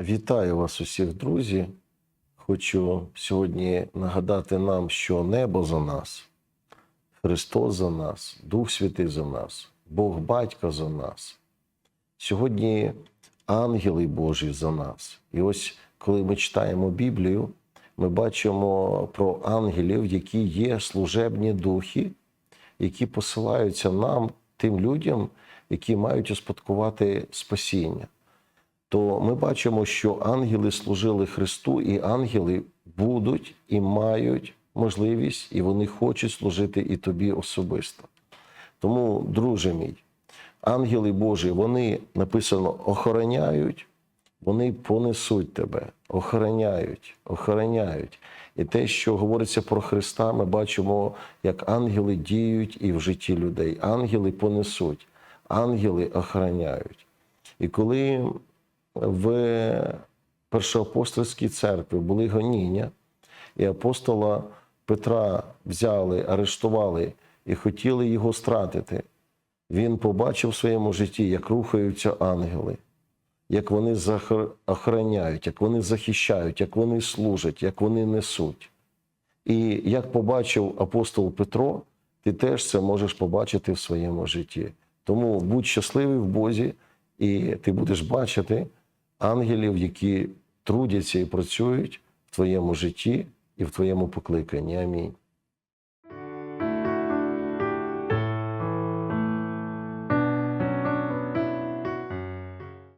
Вітаю вас усіх, друзі. Хочу сьогодні нагадати нам, що небо за нас, Христос за нас, Дух Святий за нас, Бог Батько за нас. Сьогодні ангели Божі за нас. І ось коли ми читаємо Біблію, ми бачимо про ангелів, які є служебні духи, які посилаються нам, тим людям, які мають успадкувати спасіння то ми бачимо, що ангели служили Христу, і ангели будуть і мають можливість, і вони хочуть служити і тобі особисто. Тому, друже мій, ангели Божі, вони написано охороняють, вони понесуть тебе, охороняють, охороняють. І те, що говориться про Христа, ми бачимо, як ангели діють і в житті людей. Ангели понесуть, ангели охороняють. І коли в першоапостольській церкві були гоніння, і апостола Петра взяли, арештували і хотіли його стратити. Він побачив в своєму житті, як рухаються ангели, як вони охороняють, як вони захищають, як вони служать, як вони несуть. І як побачив апостол Петро, ти теж це можеш побачити в своєму житті. Тому будь щасливий в Бозі, і ти будеш бачити ангелів, які трудяться і працюють в твоєму житті і в твоєму покликанні. Амінь.